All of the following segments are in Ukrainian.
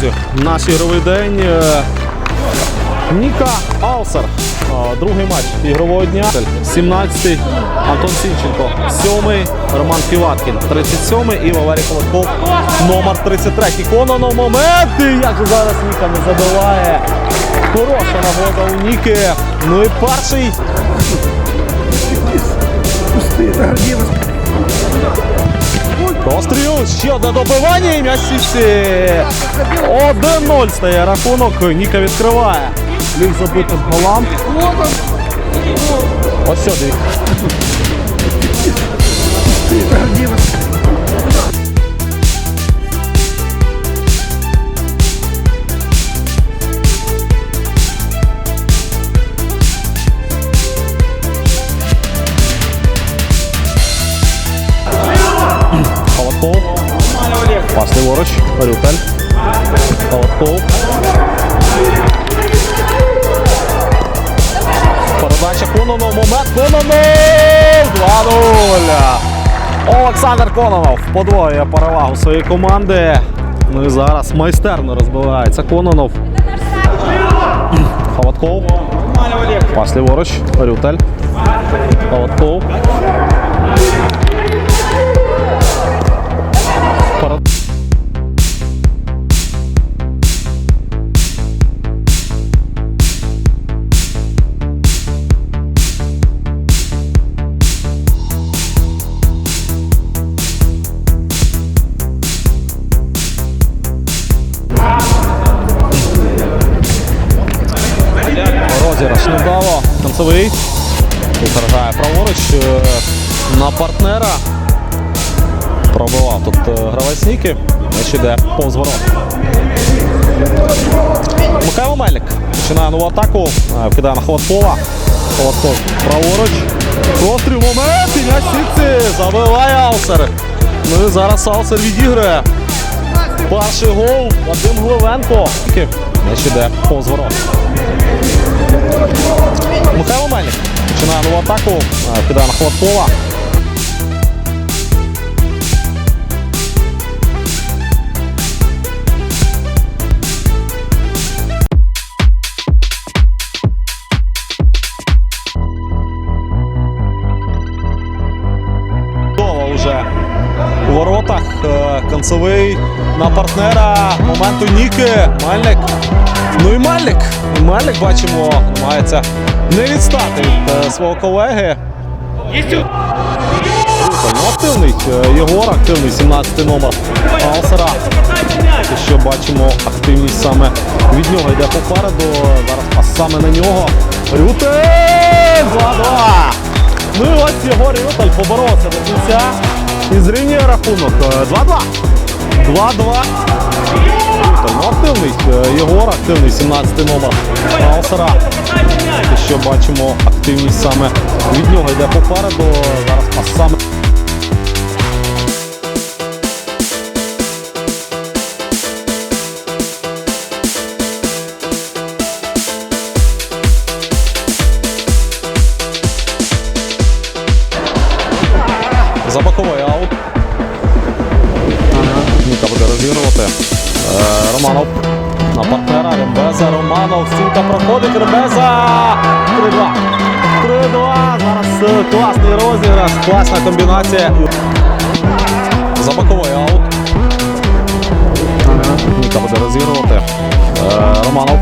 Друзі. Наш ігровий день. Е, Ніка Алсер. Другий матч ігрового дня. 17-й Антон Сінченко. 7-й Роман Фіваткін. 37-й і Валерій Колотков. Номер 33. Кононов момент. І як же зараз Ніка не забиває. Хороша нагода у Ніки. Ну і перший. Постріл, ще одне добивання і в 1-0 стає рахунок. Ніка відкриває. Лів забити з голам. Ось сюди. Кононов! 2-0. Олександр Кононов подвоює перевагу своєї команди. Ну і зараз майстерно розбивається Кононов. Хаватков. Пас ліворуч. Рютель. Холодков. Концевий. Відражає праворуч е, на партнера. Пробивав тут е, гравець Ніки. М'яч іде повз ворот. Михайло Мельник починає нову атаку. Е, Вкидає на Холодкова. Холодков праворуч. Постріл момент. І м'яч. Забиває Алсер. Ну і зараз Алсер відіграє. Перший гол. Вадим Гливенко. М'яч іде повз ворот. Михайло Мельник починає нову атаку. Е, на. Чудово вже у воротах. Е, Концевий на партнера. Моменту Ніки. Мельник. Ну і Мельник. І Мельник, бачимо, намагається не відстати від е, свого колеги. Ну, активний е, Єгор, активний 17 номер Алсера. Що бачимо активність саме від нього йде попереду. Зараз пас саме на нього. Рютель! 2-2. Ну і ось Єгор Рютель поборовся до кінця. І зрівнює рахунок. Е, 2-2. 2-2. Активний е, Єгор, активний 17 номер Алсера. Що бачимо активність саме від нього йде попереду. Зараз пас саме. Романов на партнера. Рембеза. Романов. Стінка проходить. Рембеза. 3-2. 3-2. Зараз е, класний розіграш. Класна комбінація. За боковий аут. Ніка буде розігрувати. Е, Романов.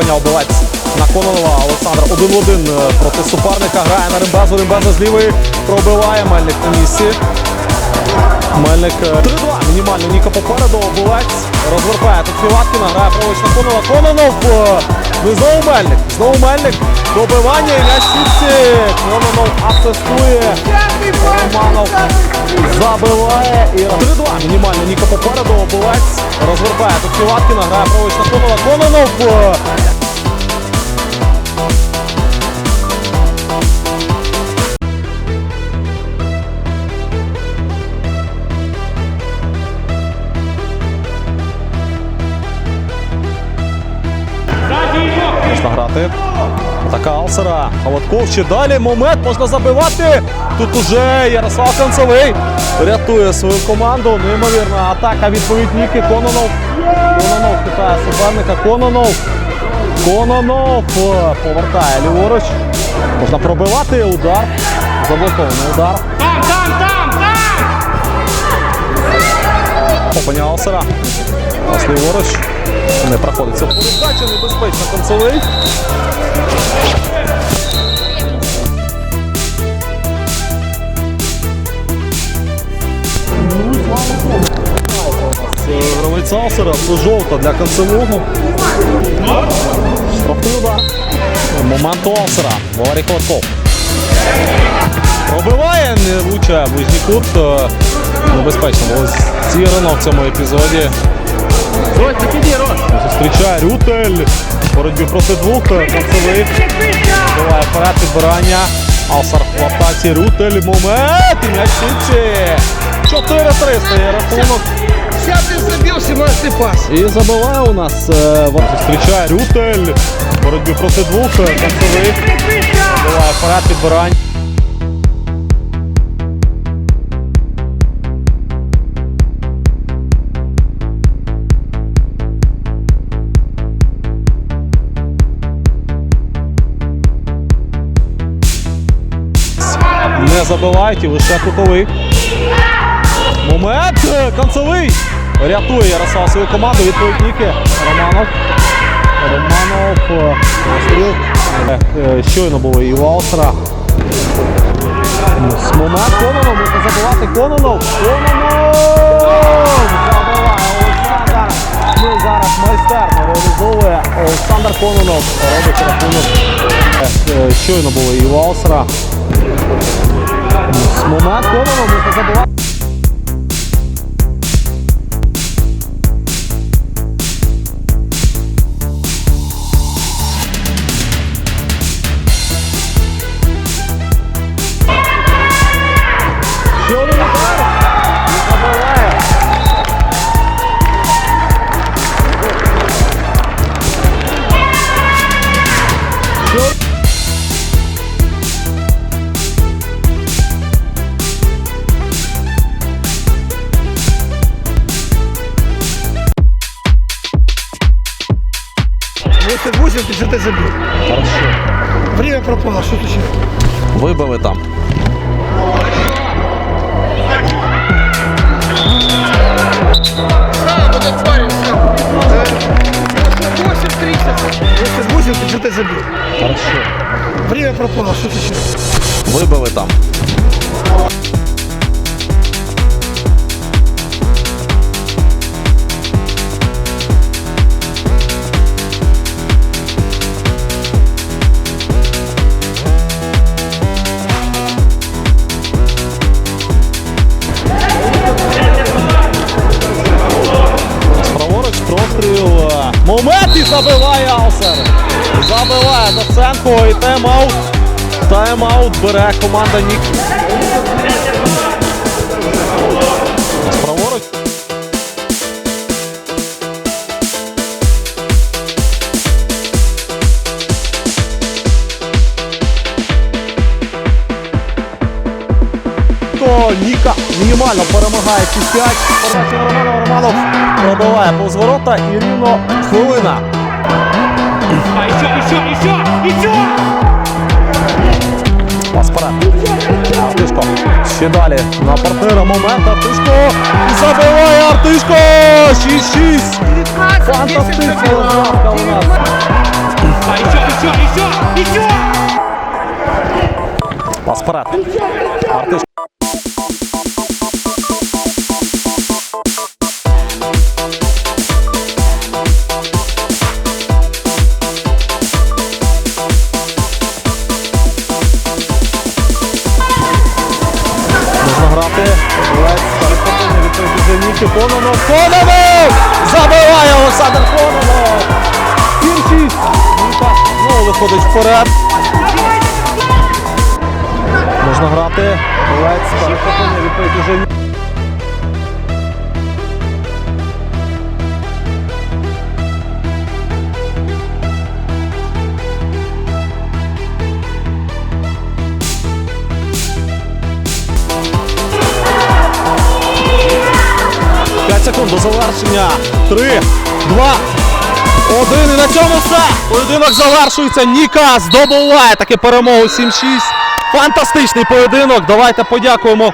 Вдається. Перехоплення на Кононова. Олександр один в один е, проти суперника. Грає на Римбезу. Римбеза з лівої пробиває. Мельник на місці. Мельник е, 3-2. Мінімально Ніка попереду. Обивець розвертає тут Філаткіна. Грає праворуч на Кононова. Кононов. е, Ну і знову Мельник. Знову Мельник. Добивання і в сітці. Кононов асистує. Романов забиває і 3-2. Мінімально Ніка попереду. Обивець розвертає тут Філаткіна. Грає праворуч на Кононова. Кононов. Е, Атака Алсера. Холодков ще далі. Момент можна забивати. Тут уже Ярослав Концевий рятує свою команду. Неймовірна атака. Відповідь Ніки Кононов. Кононов питає суперника. Кононов. Кононов е, повертає ліворуч. Можна пробивати. Удар. Заблокований удар. Там, там, там, там! Попаня Алсера. Ліворуч. Не проходиться в передачу. Небезпечно Концевий. Це Гравець Алсера, це жовта для концевого. Штрафний удар. Момент у Алсера. Валерій Холодков. Пробиває, не влучає ближній кут. Е, Небезпечно було зіграно в цьому епізоді. Ростик, іди, Рост! Зустрічає Рютель. Боротьбі проти двох. е, Концевий. Биває вперед підбирання. Алсар в атаці. Рютель. Момент. І м'яч сітці. 4-3 стає рахунок. Сейчас забил 17 пас. І забиває у нас е, зустрічає Рютель. Боротьбі проти двох. е, Концевий. Биває вперед підбирання. Забивають і лише кутовий. Момент! е, Концевий! Рятує Ярослав свою команду. Відповідь Ніки. Романов. Романов. е. Е, Щойно було і у момент Кононов. Можна забивати Кононов. Кононов! Забиває Олександр. Ну зараз майстерно реалізовує Олександр Кононов. Робить рахунок. Щойно було і у. З момент Кононов можна Вот 8, ты что-то забил. Хорошо. Время пропало, что случилось? Вибили там. А, вот этот парень, все. 8, 8, ты что-то забил. Хорошо. Время пропало, что случилось? Вибили там. Забиває Алсер. Забиває Доценко і тайм-аут. Тайм-аут бере команда Нік. Ніка мінімально перемагає 6-5. Передача. Романов пробиває повз ворота і рівно хвилина. А еще, еще, еще, еще! Пас вперед. Артишко. Ще далі. На партнера момент. Артишко. І забиває Артишко. 6-6. Фантастична розгадка у Кононов. Забиває Олександр Кононов! Знову виходить вперед. Можна грати. Лець перехоплення відповідь Біжаніки. До завершення. Три, два, один. І на цьому все. Поєдинок завершується. Ніка здобуває таки перемогу 7-6. Фантастичний поєдинок. Давайте подякуємо